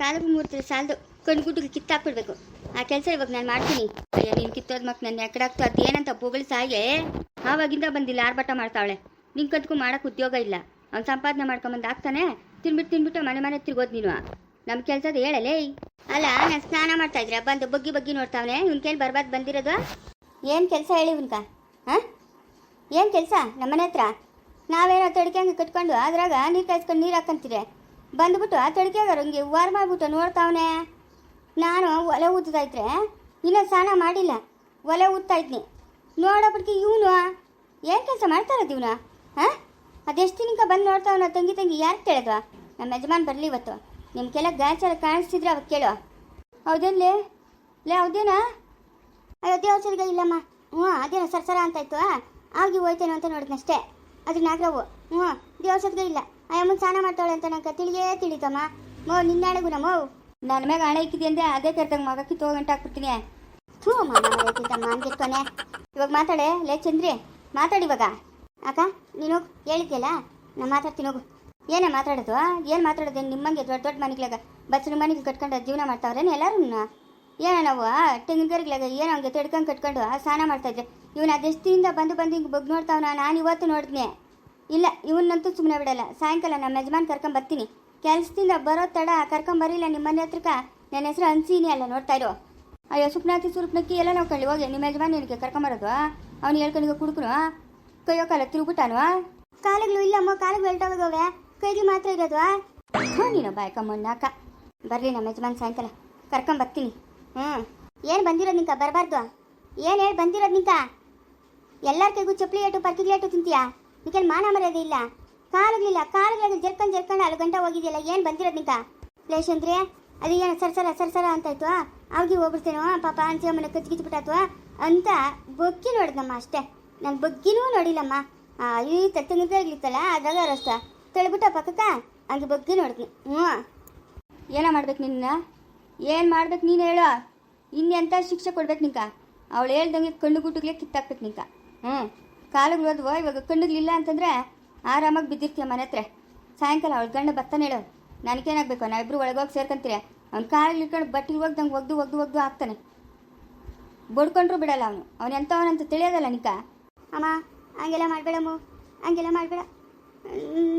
ಕಾಲ ಮೂರ್ತಿ ಸಾಲದು ಕಣ್ಗುಡ್ಡಿಗೆ ಕಿತ್ತಾಕ್ಬಿಡ್ಬೇಕು. ಆ ಕೆಲಸ ಇವಾಗ ನಾನು ಮಾಡ್ತೀನಿ. ಅಯ್ಯ, ನೀನು ಕಿತ್ತೋದ್ ಮಕ್ ನನ್ನ ಅದು ಏನಂತ ಬೊಗಳು ಸಾಯಿಗೆ ಆವಾಗಿಂದ ಬಂದಿಲ್ಲ ಆರ್ಭಟ ಮಾಡ್ತಾವಳೆ. ನಿನ್ ಕತ್ಕು ಮಾಡಕ್ಕೆ ಉದ್ಯೋಗ ಇಲ್ಲ. ಅವ್ನು ಸಂಪಾದನೆ ಮಾಡ್ಕೊಂಬಂದು ಆಗ್ತಾನೆ. ತಿನ್ಬಿಟ್ಟು ತಿನ್ಬಿಟ್ಟು ಮನೆ ಮನೆ ತಿರ್ಗೋದು ನೀನು. ನಮ್ಮ ಕೆಲಸದ ಹೇಳಲೇ ಅಲ್ಲ, ನಾನು ಸ್ನಾನ ಮಾಡ್ತಾ ಇದ್ರೆ? ಬಂದು ಬಗ್ಗಿ ಬಗ್ಗಿ ನೋಡ್ತಾವನೆ. ಇವ್ನ ಕೇಳಿ ಬರ್ಬಾರ್ದು ಬಂದಿರೋದು? ಏನು ಕೆಲಸ ಹೇಳಿ ಇವ್ನ್ಕ? ಹಾಂ ಏನು ಕೆಲಸ? ನಮ್ಮನೆ ಹತ್ರ? ನಾವೇನೋ ತಡಿಕೆ ಹಂಗೆ ಕಟ್ಕೊಂಡು, ಅದ್ರಾಗ ನೀರು ಕಾಯಿಸ್ಕೊಂಡು ನೀರು ಹಾಕಂತೀರಿ ಬಂದ್ಬಿಟ್ಟು ಆ ತಡಿಕೆಗಾರ ಹಂಗೆ ವಾರ ಮಾಡ್ಬಿಟ್ಟು ನೋಡ್ತಾವನೆ. ನಾನು ಒಲೆ ಊದ್ತಾ ಇದ್ರೆ ಇನ್ನೂ ಸ್ನಾನ ಮಾಡಿಲ್ಲ. ಒಲೆ ಊದ್ತಾ ಇದ್ನಿ. ನೋಡೋಬಿಟ್ಟಿ ಇವನು ಏನು ಕೆಲಸ ಮಾಡ್ತಾ ಇರೋದು ಹಾಂ? ಅದೆಷ್ಟು ದಿನಕ್ಕೆ ಬಂದು ನೋಡ್ತಾವನ ತಂಗಿ ತಂಗಿ ಯಾರು ಕೇಳಿದ್ವಾ? ನಮ್ಮ ಯಜಮಾನ್ ಬರಲಿ ಇವತ್ತು. ನಿಮ್ಗೆಲ್ಲ ಗಾಚಾರ ಕಾಣಿಸ್ತಿದ್ರೆ ಅವಾಗ ಕೇಳು. ಹೌದಲ್ಲಿ ಲೇ? ಹೌದೇನಾ? ಅಯ್ಯೋ ಔಷಧಿಗೆ ಇಲ್ಲಮ್ಮ. ಹ್ಞೂ, ಅದೇನೋ ಸರ್ಸರ ಅಂತ ಇತ್ತು ಆಗಿ ಹೋಯ್ತೇನೋ ಅಂತ ನೋಡಿದ್ನಷ್ಟೇ. ಅದು ನಾಗರವು. ಹ್ಞೂ ದೇವಸ್ಥಾನಗ ಇಲ್ಲ. ಅಯ್ಯಮ್ಮನ ಸ್ನಾನ ಮಾಡ್ತಾಳೆ ಅಂತ ನಂಗೆ ತಿಳಿಯೇ ತಿಳಿತಮ್ಮ. ಮೋ ನಿನ್ನಾಳೆಗೂ ನಮ್ಮ ನನ್ನ ಮ್ಯಾಗ ಹಣ ಇಕ್ಕಿದೆ ಅಂದೆ ಅದೇ ಕರ್ತಂಗೆ ಮಗ ತೋ ಗಂಟೆ ಹಾಕ್ಬಿಡ್ತೀನಿ ಥೂ ಮಾಮ ಅಂದಿರ್ತಾನೆ ಇವಾಗ ಮಾತಾಡೆ ಲೇ ಚಂದ್ರಿ ಮಾತಾಡಿ ಇವಾಗ. ಅಕ್ಕ ನೀನು ಹೇಳಿದ್ಯಲ್ಲ? ನಾ ಮಾತಾಡ್ತೀನಿ ಹೋಗು. ಏನೇ ಮಾತಾಡೋದು ಏನು ಮಾತಾಡೋದು? ನಿಮ್ಮಂಗೆ ದೊಡ್ಡ ದೊಡ್ಡ ಮನೆಗಳಾಗ ಬಚ್ಚನ ಮನೆಗೆ ಕಟ್ಕೊಂಡು ಜೀವನ ಮಾಡ್ತಾವ್ರೇನು ಎಲ್ಲರೂ ಏನೋ ನಾವು ತೆಂಗಿನಗರಿಗಳಾಗ ಏನೋ ಹಂಗೆ ತಡ್ಕೊಂಡು ಕಟ್ಕೊಂಡು ಆ ಸ್ನಾನ ಮಾಡ್ತಾಯಿದ್ರೆ ಇವನು ಅದೆಷ್ಟಿಂದ ಬಂದು ಬಂದು ಹಿಂಗೆ ಬಗ್ ನೋಡ್ತಾವ ನಾನು ಇವತ್ತು ನೋಡಿದ್ನೆ. ಇಲ್ಲ ಇವನ್ನಂತೂ ಸುಮ್ಮನೆ ಬಿಡಲ್ಲ. ಸಾಯಂಕಾಲ ನಮ್ಮ ಯಜಮಾನ್ ಕರ್ಕೊಂಬರ್ತೀನಿ ಕೆಲಸದಿಂದ ಬರೋ ತಡ ಕರ್ಕೊಂಬರಿಲ್ಲ ನಿಮ್ಮ ಮನೆ ಹತ್ರಕ್ಕ. ನನ್ನ ಹೆಸರು ಅನ್ಸೀನಿ ಅಲ್ಲ, ನೋಡ್ತಾ ಇರೋ. ಅಯ್ಯೋ, ಸುಪ್ನಾತಿ, ಸುರುಪ್ನಕ್ಕಿ ಎಲ್ಲ ನಾವು ಕಳ್ಳಿ. ಹೋಗಿ, ನಿಮ್ಮ ಯಜಮಾನ್ ನಿನಗೆ ಕರ್ಕೊಂಬರೋದು ಅವ್ನು ಹೇಳ್ಕೊಂಡು ಕುಡ್ಕನು. ಕೈಯೋ ಕಾಲ ತಿರುಗ್ಬಿಟ್ಟಾನು? ಕಾಲಗಳು ಇಲ್ಲಮ್ಮ ಕಾಲಿಗೆ ಹೇಳ್ತಾವೆ ಕೈಗೆ ಮಾತ್ರ ಇರೋದು. ಹ್ಞೂ ನೀನು ಬಾಯ್ಕಮ್ಮ ನಾಕ ಬರ್ಲಿ ನಮ್ಮ ಯಜಮಾನ್ ಸಾಯಂಕಾಲ. ಕರ್ಕೊಂಬರ್ತೀನಿ ಹ್ಞೂ ಏನು ಬಂದಿರೋದು ನಿಂಕ, ಬರಬಾರ್ದು? ಏನು ಹೇಳಿ ಬಂದಿರೋದು ನಿಂಕ? ಎಲ್ಲರ ಕೈಗೂ ಚಪ್ಪಲಿ ಏಟು ಪರ್ಕಿಗ್ಲಿ ಏಟು ತಿಂತೀಯಾ? ನಿಂಗೆ ಮಾನ ಮರ್ಯಾದೆ ಇಲ್ಲ. ಕಾಲುಗಳಿಲ್ಲ ಕಾಲುಗಳಿಗೆ ಜರ್ಕೊಂಡು ಜರ್ಕೊಂಡು ಅಲ್ಲಿ ಗಂಟೆ ಹೋಗಿದೆಯಲ್ಲ, ಏನು ಬಂದಿರೋದು ನಿಂಕ ಲೇಶಂದ್ರೆ ಅದು ಏನು ಸರ್ಸರ ಸರ್ಸರ ಅಂತಾಯ್ತು ಅವ್ರಿಗೆ ಹೋಗ್ಬಿಡ್ತೇನೋ, ಪಾಪ ಅನ್ಸಿ ಅಮ್ಮನ ಕಚ್ಚಿ ಕಿಚ್ಬಿಟ್ಟಾತು ಅಂತ ಬಗ್ಗಿ ನೋಡಿದಮ್ಮ ಅಷ್ಟೇ. ನಾನು ಬಗ್ಗಿನೂ ನೋಡಿಲ್ಲಮ್ಮ. ಈ ತತ್ತಂಗಿದ್ದ ಇರ್ಲಿತ್ತಲ್ಲ, ಅದ್ರಾಗ ಅಷ್ಟ ತಳ್ಬಿಟ್ಟ ಪಕ್ಕಕ್ಕ, ಹಂಗೆ ಬಗ್ಗಿ ನೋಡಿದ್ನಿ. ಹ್ಞೂ. ಏನೋ ಮಾಡ್ಬೇಕು ನಿನ್ನ? ಏನು ಮಾಡ್ಬೇಕು ನೀನು ಹೇಳೋ. ಇನ್ನೆಂಥ ಶಿಕ್ಷೆ ಕೊಡ್ಬೇಕು ನಿಂಕ? ಅವಳು ಹೇಳ್ದಂಗೆ ಕಣ್ಣು ಗುಟ್ಟುಗ್ಲೆ ಕಿತ್ತಾಕ್ಬೇಕು ನಿಂಕ. ಹ್ಞೂ. ಕಾಲಿಗೆ ಹೋದ್ವು ಇವಾಗ ಕಣ್ಣುಗಳಿಲ್ಲ ಅಂತಂದ್ರೆ ಆರಾಮಾಗಿ ಬಿದ್ದಿರ್ತೀಯ ಮನೆ ಹತ್ರ. ಸಾಯಂಕಾಲ ಅವಳು ಗಂಡ ಬರ್ತಾನೆ ಹೇಳು. ನನಗೇನಾಗಬೇಕು? ನಾವಿಬ್ರು ಒಳಗೋಗಿ ಸೇರ್ಕೊಂತೀರಿ. ಅವ್ನು ಕಾಲಿಗೆ ಇಟ್ಕೊಂಡು ಬಟ್ಟೆ ಹೋಗ್ದಂಗೆ ಒಗ್ದು ಒಗ್ದು ಒಗ್ದು ಹಾಕ್ತಾನೆ. ಬಡ್ಕೊಂಡ್ರು ಬಿಡಲ್ಲ ಅವನು. ಅವನು ಎಂಥವನಂತ ತಿಳಿಯೋದಲ್ಲ ನಿಕ ಅಮ್ಮ, ಹಂಗೆಲ್ಲ ಮಾಡಬೇಡಮ್ಮ ಹಂಗೆಲ್ಲ ಮಾಡಬೇಡ.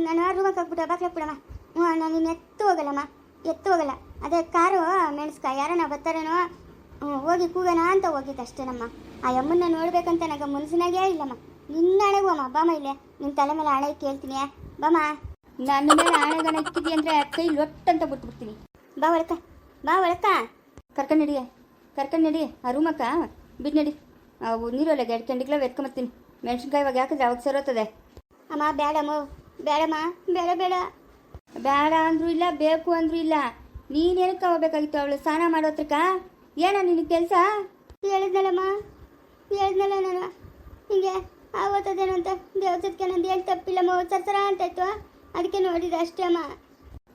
ನಾನು ರೂಮಕ್ಕೆ ಹೋಗ್ಬಿಟ್ಟು ಬಾಕ್ಲಾಕ್ಬಿಡಮ್ಮ ಹ್ಞೂ, ನಾನು ನಿನ್ನ ಎತ್ತು ಹೋಗಲ್ಲಮ್ಮ ಎತ್ತು ಹೋಗಲ್ಲ. ಅದೇ ಕಾರು ಮೆಣಸ್ಕ ಯಾರನ್ನ ಬರ್ತಾರೇನೋ ಹೋಗಿ ಕೂಗೋಣ ಅಂತ ಹೋಗಿದ್ದು ಅಷ್ಟೇನಮ್ಮ ಆ ಅಮ್ಮನ್ನ ನೋಡ್ಬೇಕಂತ ನನಗೆ ಮನಸ್ಸಿನಾಗೇ ಇಲ್ಲಮ್ಮ. ನಿನ್ನ ಹಣೆಗೂ ಅಮ್ಮ. ಬಾಮ ಇಲ್ಲೇ. ನಿನ್ನ ತಲೆ ಮೇಲೆ ಹಣೆ ಕೇಳ್ತೀನಿ. ಬಾಮ. ನನ್ನ ಮೇಲೆ ಹಣೆಗಣ ಇಕ್ಕಿದ್ಯ ಅಂದರೆ ಕೈ ಲೊಟ್ಟಂತ ಬಿಟ್ಬಿಡ್ತೀನಿ. ಬಾ ಒಳಕ. ಬಾ ಒಳಕ. ಕರ್ಕೊಂಡು ನಡಿಯ ಕರ್ಕೊಂಡು ನಡಿ. ಆ ರೂಮಕ್ಕ ಬಿಟ್ಟು ನಡಿ. ಅವು ನೀರೊಳಗೆ ಎರಡು ಕೆಂಡಿಗ್ಲ ಎತ್ಕೊಂಬರ್ತೀನಿ ಮೆಣಸಿನ್ಕಾಯಿ ಇವಾಗ ಯಾಕಿದ್ರೆ ಅವಾಗ ಸರೋತದೆ ಅಮ್ಮ ಬೇಡಮ್ಮ ಬೇಡಮ್ಮ ಬೇಡ ಬೇಡ. ಬೇಡ ಅಂದ್ರೂ ಇಲ್ಲ, ಬೇಕು ಅಂದ್ರೂ ಇಲ್ಲ. ನೀನೇನಕ್ಕೆ ಹೋಗ್ಬೇಕಾಗಿತ್ತು ಅವಳು? ಸ್ನಾನ ಮಾಡೋ ಹತ್ರಕ್ಕ? ಏನ ನಿನ್ನ ಕೆಲಸ? ಹೇಳಿದ್ನಲ್ಲಮ್ಮ. ಹೇಳಿದ್ನಲ್ಲ ನಾನು. ಹಿಂಗೆ ಆವತ್ತದೇನೋ ಅಂತ ನಂದು ನಂದು ಏನು ತಪ್ಪಿಲ್ಲಮ್ಮ ಸರ್ಸರ ಅಂತ ಇತ್ತು. ಅದಕ್ಕೆ ನೋಡಿದೆ ಅಷ್ಟೇ ಅಮ್ಮ.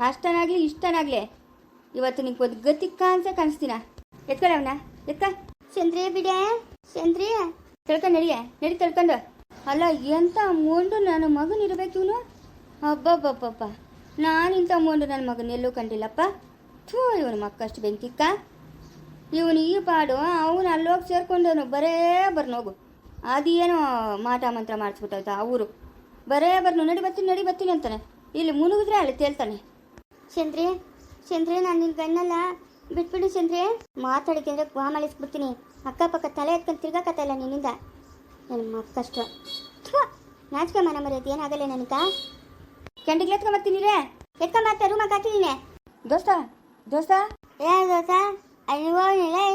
ಅಷ್ಟನಾಗ್ಲಿ ಇಷ್ಟನಾಗ್ಲಿ. ಇವತ್ತು ನಿಂಗೆ ಒಂದು ಗತಿ ಕಾಣಿಸ ಕಾಣಿಸ್ತೀನ? ಎತ್ಕೊಳ್ಳ ಅವನ ಎತ್ಕ. ಚಂದ್ರಿಯ ಬಿಡೆ ಚಂದ್ರಿ ತಿಳ್ಕೊಂಡು ನಡಿಯ ನಡಿ ತಿಳ್ಕೊಂಡು. ಅಲ್ಲ ಎಂತ ಮೊಂಡು ನನ್ನ ಮಗನ ಇರಬೇಕು ಇವನು? ನಾನು ಇಂಥ ಮೊಂಡು ನನ್ನ ಮಗನ ಎಲ್ಲೂ ಕಂಡಿಲ್ಲಪ್ಪ. ಥೂ ಇವನು ಮಕ್ಕಷ್ಟು ಬೆಂಕಿಕ್ಕ. ಇವನು ಈ ಪಾಡು ಅವನು ಅಲ್ಲೋಗಿ ಸೇರ್ಕೊಂಡವನು ಬರೇ ಬರ್ನೋಗು. ಅದೇನೋ ಮಾಟ ಮಂತ್ರ ಮಾಡಿಸ್ಬಿಟ್ಟೈತ ಅವರು ಬರೇ ಬರ್ನು ನಡಿ ಬರ್ತೀನಿ ನಡಿ ಬರ್ತೀನಿ ಅಂತಾನೆ. ಇಲ್ಲಿ ಮುನುಗಿದ್ರೆ ಅಲ್ಲಿ ತೇಳ್ತಾನೆ ಚಂದ್ರಿ ಚಂದ್ರಿ ನಾನು ನಿನ್ನ ಗಣ್ಣಲ್ಲ ಬಿಟ್ಬಿಡು ಚಂದ್ರಿ. ಮಾತಾಡಿಕೆಂದ್ರೆ ಗ್ವಾಮಳಿಸ್ಬಿಡ್ತೀನಿ ಅಕ್ಕಪಕ್ಕ ತಲೆ ಎತ್ಕೊಂಡು ತಿರ್ಗಾಕತ್ತ ಇಲ್ಲ ನಿನ್ನಿಂದ. ನನ್ನ ಮಕ್ಕಷ್ಟ ನಾಚಿಕೆ ಮನ ಮರ್ಯಾದೆ ಏನಾಗಲ್ಲ ನನಗ. ಕೆಂಡಿಗೆ ಎತ್ಕೊಂಬರ್ತೀನಿ ರೇ ಎತ್ಕೊಂಬರ್ತಾ ರೂಮಾಗ ಹಾಕಿದ್ದೀನಿ ದೋಸ್ತ ದೋಸ್ತ. ಏ ದೋಸ್ತ ಅಯ್ಯೋ ಹೇ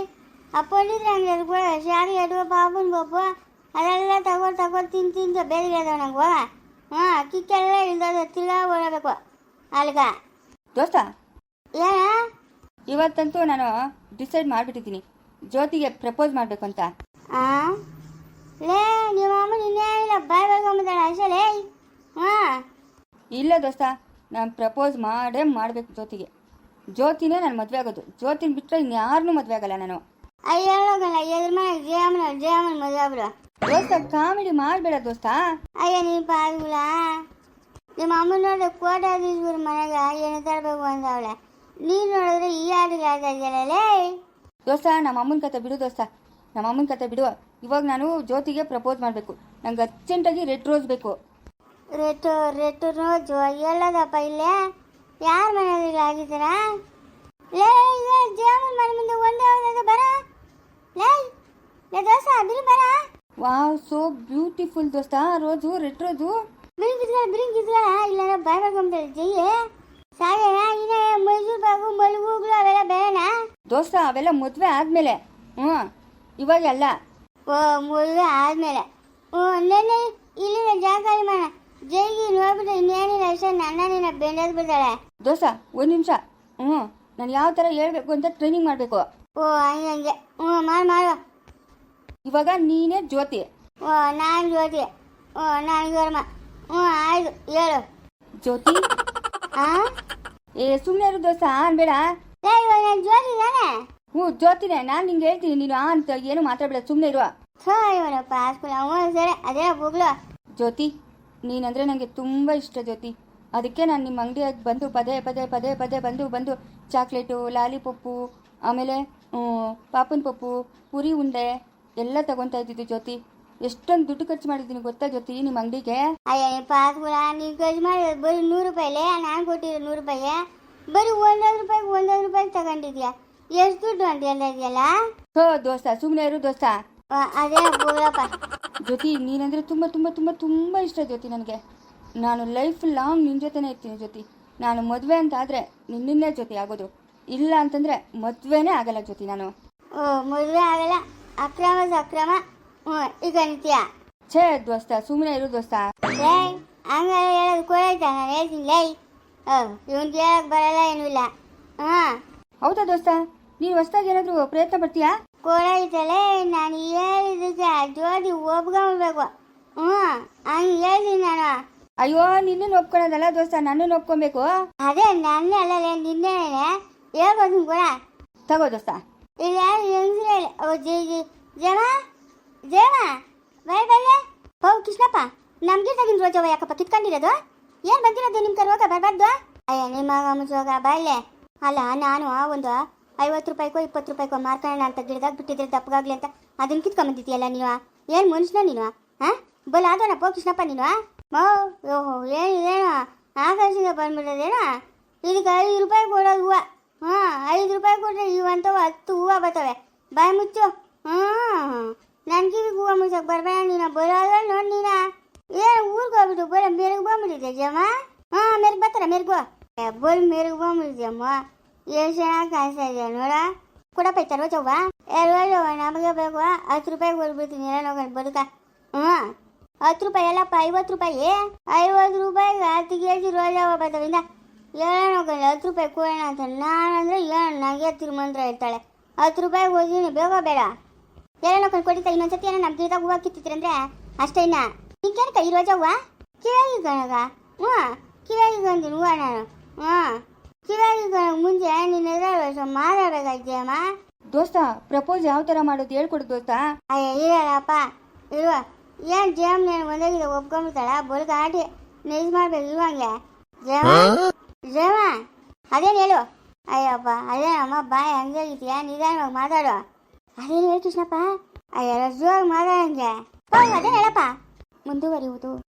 ಅಪ್ಪ ಶಾರಿ ಎಡುವ ಬಾಬುನ್ ಬೊಬ್ಬು. ಅದೆಲ್ಲ ತಗೋ ತಗೋ ತಿಂದು ತಿಂದು ಬೇರೆ ನಂಗೆ ನಂಗೋ ಹಾಂ ಕಿಕ್ಕೆಲ್ಲ ಇಲ್ದದ ತಿರ್ಗಾ ಓಡಬೇಕು ಅಲ್ಗ. ದೋಸ್ತ? ಏನ? ಇವತ್ತಂತೂ ನಾನು ಡಿಸೈಡ್ ಮಾಡಿಬಿಟ್ಟಿದ್ದೀನಿ. ಜ್ಯೋತಿಗೆ ಪ್ರಪೋಸ್ ಮಾಡಬೇಕು ಅಂತ. ಆ? ಲೇ ನಿಮ್ಮ ಅಮ್ಮ ನಿನ್ನೆ ಇಲ್ಲ ಬಾಯ್ ಬರ್ಕೊಂಬಂದಾಳ ಅಷ್ಟೇ ಹಾಂ ಇಲ್ಲ ದೋಸ್ತ ನಾನು ಪ್ರಪೋಸ್ ಮಾಡೇ ಮಾಡಬೇಕು ಜ್ಯೋತಿಗೆ. ಜ್ಯೋತಿನೇ ನಾನು ಮದುವೆ ಆಗೋದು. ಜ್ಯೋತಿನ ಬಿಟ್ಟರೆ ಇನ್ಯಾರನ್ನೂ ಮದುವೆ ಆಗಲ್ಲ ನಾನು. ಅಯ್ಯೋ ಹೇಳೋಗಲ್ಲ ಎದ್ರ ಮನೆ ಜಯಮ್ಮನ ಜಯಮ್ಮನ ಮದುವೆ ಆಗ್ಬಿಡು. ದೋಸ್ತ ಕಾಮಿಡಿ ಮಾಡಬೇಡ ದೋಸ್ತ. ಅಯ್ಯ ನೀ ಪಾಲ್ಗುಲ ನಿಮ್ಮ ಅಮ್ಮ ನೋಡಿ ಕೋಟಾಧೀಶ್ವರ ಮನೆಗೆ ಏನು ತರಬೇಕು ಅಂದವಳೆ. ನೀನು ನೋಡಿದ್ರೆ ಈ ಹಾಡಿಗೆ ಆಡ್ತಾ ಇದೆಯಲ್ಲೇ ದೋಸ್ತ ನಮ್ಮ ಅಮ್ಮನ ಕತೆ ಬಿಡು ದೋಸ್ತ. ನಮ್ಮ ಅಮ್ಮನ ಕತೆ ಬಿಡು. ಇವಾಗ ನಾನು ಜ್ಯೋತಿಗೆ ಪ್ರಪೋಸ್ ಮಾಡಬೇಕು. ನಂಗೆ ಅರ್ಜೆಂಟಾಗಿ ರೆಡ್ ರೋಸ್ ಬೇಕು. ರೆಟ್ಟು ರೆಟ್ಟು ರೋಜು ಎಲ್ಲದಪ್ಪ ಇಲ್ಲೇ? ಯಾರ ಮನೆಯಲ್ಲಿ ಆಗಿದ್ದೀರಾ? ಲೇ ಈಗ ಜೇವನ್ ಮನೆ ಮುಂದೆ ಒಂದೇ ಒಂದೇ ಬರ ಲೇ ಲೇ ದೋಸೆ ಬಿರಿ ಬರ ವಾವ್ ಸೋ ಬ್ಯೂಟಿಫುಲ್ ದೋಸ್ತ ರೋಜು ರೆಡ್ ರೋಜು ಬಿರಿಂಗಿದ್ರ ಬಿರಿಂಗಿದ್ರ ಇಲ್ಲ ಬಾಯ್ ಮಾಡ್ಕೊಂಬಿಟ್ರೆ ಜಯ್ಯೆ ಸಾಗೇನ ಇನ್ನ ಮೈಸೂರು ಬಾಗು ಮಲಗೂಗ್ಲು ಅವೆಲ್ಲ ಬೇಡ ದೋಸ್ತ ಅವೆಲ್ಲ ಮದುವೆ ಆದಮೇಲೆ. ಹ್ಞೂ ಇವಾಗ ಅಲ್ಲ ಓ ಮದುವೆ ಆದ್ಮೇಲೆ. ಹ್ಞೂ ನೆನ್ನೆ ಇಲ್ಲಿನ ಜಾಗ ಖಾಲಿ ಮಾಡ ಜೈಗಿ ನೋಡ್ಬಿಟ್ಟು ಇನ್ನೇನಿಲ್ಲ ಅಷ್ಟೇ ನನ್ನ ನಿನ್ನ ಬೆಂಡದ್ ಬಿಡ್ತಾಳೆ ದೋಸ್ತ ಒಂದು ನಿಮಿಷ. ಹ್ಞೂ ನಾನು ಯಾವ ಥರ ಹೇಳ್ಬೇಕು ಅಂತ ಟ್ರೈನಿಂಗ್ ಮಾಡಬೇಕು. ಓ ಹಂಗೆ ಹಂಗೆ. ಹ್ಞೂ ಮಾಡು ಮಾಡು. ಇವಾಗ ನೀನೇ ಜ್ಯೋತಿ. ಓ ನಾನು ಜ್ಯೋತಿ. ಓ ನಾನು ಹ್ಞೂ ಆಯ್ತು ಹೇಳು. ಜ್ಯೋತಿ? ಆ? ಏ ಸುಮ್ಮನೆ ಇರು ದೋಸ್ತ ಅನ್ಬೇಡ ಏ ಇವಾಗ ನಾನು ಜ್ಯೋತಿ ತಾನೆ? ಹ್ಞೂ ಜ್ಯೋತಿನೇ ನಾನು ನಿಂಗೆ ಹೇಳ್ತೀನಿ ನೀನು ಆ ಅಂತ ಏನು ಮಾತಾಡಬೇಡ ಸುಮ್ಮನೆ ಇರುವ ಇವನಪ್ಪ ಸ್ಕೂಲ್ ಹ್ಞೂ ಸರಿ ಅದೇ ಹೋಗ್ಲು. ಜ್ಯೋತಿ ನೀನಂದ್ರೆ ನನಗೆ ತುಂಬ ಇಷ್ಟ ಜ್ಯೋತಿ. ಅದಕ್ಕೆ ನಾನು ನಿಮ್ಮ ಅಂಗಡಿಯಾಗಿ ಬಂದು ಪದೇ ಪದೇ ಪದೇ ಪದೇ ಬಂದು ಬಂದು ಚಾಕ್ಲೇಟು ಲಾಲಿಪಪ್ಪು ಆಮೇಲೆ ಪಾಪನ್ ಪಪ್ಪು ಪುರಿ ಉಂಡೆ ಎಲ್ಲ ತಗೊತಾ ಇದ್ದಿದ್ದು ಜ್ಯೋತಿ. ಎಷ್ಟೊಂದು ದುಡ್ಡು ಖರ್ಚು ಮಾಡಿದ್ದೀನಿ ಗೊತ್ತಾ ಜ್ಯೋತಿ ನಿಮ್ಮ ಅಂಗಡಿಗೆ? ಅಯ್ಯ ನೀ ಪಾಸ್ಕೊಳ ನೀನು ಖರ್ಚು ಮಾಡಿ ಬರೀ ನೂರು ರೂಪಾಯಿಲೇ? ನಾನು ಕೊಟ್ಟಿರೋ ನೂರು ರೂಪಾಯಿ ಬರೀ ಒಂದೊಂದು ರೂಪಾಯಿಗೆ ಒಂದೊಂದು ರೂಪಾಯಿಗೆ ತಗೊಂಡಿದ್ಯಾ? ಎಷ್ಟು ದುಡ್ಡು ಅಂತ ಎಲ್ಲ ಇದೆಯಲ್ಲ? ಹೋ ದೋಸ್ತ ಸುಮ್ಮನೆ ಇರು ದೋಸ್ತ. ಅದೇ ಬೋಲಪ್ಪ ಜ್ಯೋತಿ ನೀನಂದರೆ ತುಂಬ ತುಂಬ ತುಂಬ ತುಂಬ ಇಷ್ಟ ಜ್ಯೋತಿ ನನಗೆ. ನಾನು ಲೈಫ್ ಲಾಂಗ್ ನಿನ್ನ ಜೊತೆನೇ ಇರ್ತೀನಿ ಜ್ಯೋತಿ. ನಾನು ಮದುವೆ ಅಂತ ಆದರೆ ನಿನ್ನಿಂದೇ ಜೊತೆ ಆಗೋದು. ಇಲ್ಲ ಅಂತಂದರೆ ಮದುವೆನೇ ಆಗಲ್ಲ ಜ್ಯೋತಿ ನಾನು. ಓ ಮದುವೆ ಆಗಲ್ಲ. ಅಕ್ರಮ ಸಕ್ರಮ ಈಗ ನಿತ್ಯ. ಛೇ ದೋಸ್ತ ಸುಮ್ಮನೆ ಇರು ದೋಸ್ತ. ಲೇ ಹಂಗಾರೆ ಹೇಳೋದು ಕೊಡಾಯ್ತಾ ನಾನು ಹೇಳ್ತೀನಿ ಲೈ. ಇವನ್ ಕೇಳಕ್ ಬರಲ್ಲ ಏನೂ ಇಲ್ಲ. ಹಾಂ. ಹೌದಾ ದೋಸ್ತ? ನೀನು ಹೊಸ್ದಾಗಿ ಏನಾದರೂ ಪ್ರಯತ್ನ ಪಡ್ತೀಯಾ? ಕೊಡಾಯ್ತಲೇ ನಾನು ಹೇಳಿದಕ್ಕೆ ಜೋಡಿ ಒಪ್ಕೊಂಬೇಕು. ಹ್ಞೂ ಹಂಗೆ ಹೇಳ್ತೀನಿ ನಾನು. ಅಯ್ಯೋ ನಿನ್ನನ್ನು ಒಪ್ಕೊಳ್ಳೋದಲ್ಲ ದೋಸ್ತ ನನ್ನನ್ನು ಒಪ್ಕೊಬೇಕು. ಅದೇ ನನ್ನ ಅಲ್ಲಲೇ ನಿನ್ನೆ ಹೇಳ್ಬೋದು ಕೂಡ. ತಗೋ ದೋಸ್ತ. ಯಾರು ಹೆಂಗ್ಸ್ರು ಓ, ಜೇ, ಜೈ ಜಮ ಜಮ ಬೈ ಹೋಗು ಕೃಷ್ಣಪ್ಪ ನಮ್ಗೆ ತಗಿನ ರೋಜವ ಯಾಕಪ್ಪ ಕಿತ್ಕೊಂಡಿರೋದು? ಏನು ಬಂದಿರೋದು ನಿಮ್ಮ ರೋಗ, ಬರಬಾರ್ದು? ಅಯ್ಯ, ನಿಮ್ಮ ಮುಚ್ಚೋಗ ಬಾಯ್ಲೆ. ಅಲ್ಲ, ನಾನು ಆ ಒಂದು ಐವತ್ತು ರೂಪಾಯಿಗೋ ಇಪ್ಪತ್ತು ರೂಪಾಯಿಗೋ ಮಾರ್ಕೊಳ್ಳೋಣ ಅಂತ ಗಿಡದಾಗ ಬಿಟ್ಟಿದ್ರೆ ದಪ್ಪಗಾಗ್ಲಿ ಅಂತ ಅದನ್ನ ಕಿತ್ಕೊಂಬಂದಿದ್ಯಲ್ಲ ನೀನು? ಏನು ಮನುಷ್ಯನ ನೀನು? ಹಾಂ? ಬಲ ಪೋ, ಕೃಷ್ಣಪ್ಪ ನೀನು? ಮೋ ಓಹೋ, ಏನು ಆಕಾಶದಿಂದ ಬಂದ್ಬಿಡೋದೇನೋ? ಇದಕ್ಕೆ ಐದು ರೂಪಾಯಿ ಕೊಡೋದು ಹಾಂ, ಐದು ರೂಪಾಯಿ ಕೊಟ್ಟರೆ ಇವಂತವು ಹತ್ತು ಹೂವು ಬರ್ತವೆ. ಬಾಯಿ ಮುಚ್ಚು. ಹ್ಞೂ ನನ್ನ ಕಿವಿಗೆ ಹೂವು ಮುಚ್ಚಕ್ಕೆ ಬರಬೇಡ ನೀನು. ಬರೋಲ್ಲ ನೋಡಿ ನೀನ. ಏನು ಊರಿಗೆ ಹೋಗ್ಬಿಟ್ಟು ಬರೋ ಮೇರೆಗೆ ಬಂದ್ಬಿಟ್ಟಿದ್ದೆ ಜಮ್ಮ? ಹಾಂ, ಮೇರೆಗೆ ಬರ್ತಾರ, ಮೆರುಗು ಬೋಲ್ ಮೆರುಗು ಬಂದ್ಬಿಟ್ಟಿದ್ಯಮ್ಮ ಎಷ್ಟು ಚೆನ್ನಾಗಿ ಕಾಣಿಸ್ತಾ ನೋಡ. ಕೊಡಪ್ಪ ಐತ ರೋಜವ್ವ ಏ ರೋಜವ್ವ ನಮಗೆ ಬೇಕು. ಹತ್ತು ರೂಪಾಯಿ ಬರ್ಬಿಡ್ತೀನಿ ಎಲ್ಲ ಹೋಗೋಣ ಬದುಕ. ಹ್ಞೂ ಹತ್ತು ರೂಪಾಯಿ ಎಲ್ಲಪ್ಪ, ಐವತ್ತು ರೂಪಾಯಿ? ಐವತ್ತು ರೂಪಾಯಿಗೆ ಹತ್ತು ಕೆ ಜಿ ರೋಜಾವ ಬರ್ತಾವಿಂದ ಹೇಳೋಣ ಹತ್ತು ರೂಪಾಯಿ ಕೊಡೋಣ ಅಂತ ನಾನಂದ್ರೆ ಏನು ನನಗೆ ತಿರುಮಂತ್ರ ಇರ್ತಾಳೆ ಹತ್ತು ರೂಪಾಯಿ ಓದಿನಿ ಬೇಗ ಬೇಡ. ಹೇಳೋಣ ಕೈ ಕೊಟ್ಟಿದ್ದ ಇನ್ನೊಂದ್ಸತಿ ಏನೋ ನಮ್ಮ ಗಿಡದಾಗ ಹೂವು ಕಿತ್ತಿದ್ರಂದ್ರೆ ಅಷ್ಟೇ ಇನ್ನ. ನಿಂಗೇನು ಕೈ ರೋಜವ್ವ ಕಿವಿಯಾಗಿ ಕಣಗ ಹ್ಞೂ ಕಿವಿಯಾಗಿ ಕಂತೀನಿ ಹೂವು ನಾನು. ಹ್ಞೂ ಕಿವಿಯಾಗಿ ಕಣಗ ಮುಂಚೆ ನಿನ್ನ ಎದುರು ಮಾತಾಡಬೇಕಾಯ್ತಮ್ಮ ದೋಸ್ತ ಪ್ರಪೋಸ್ ಯಾವ ಥರ ಮಾಡೋದು ಹೇಳ್ಕೊಡು ದೋಸ್ತ. ಅಯ್ಯ ಇರಲ್ಲಪ್ಪ. ಇರುವ ಏನು ಜೇಮ್ ನಾನು ಒಂದಾಗಿದೆ ಒಪ್ಕೊಂಬಿಡ್ತಾಳ ಬೊಲ್ಗ ಆಟಿ ನೈಸ್ ಮಾಡ್ಬೇಕು ಇರುವಂಗೆ ಜೇಮ ಜೇಮ ಅದೇನು ಹೇಳು? ಅಯ್ಯಪ್ಪ ಅದೇನಮ್ಮ ಬಾಯ್ ಹಂಗಾಗಿದ್ಯಾ ನಿಧಾನವಾಗಿ ಮಾತಾಡು. ಅದೇನು ಹೇಳು ಕೃಷ್ಣಪ್ಪ? ಅಯ್ಯ, ಜೋರಾಗಿ ಮಾತಾಡಂಗೆ ಅದೇ. ಹೇಳಪ್ಪ. ಮುಂದುವರಿಯುವುದು.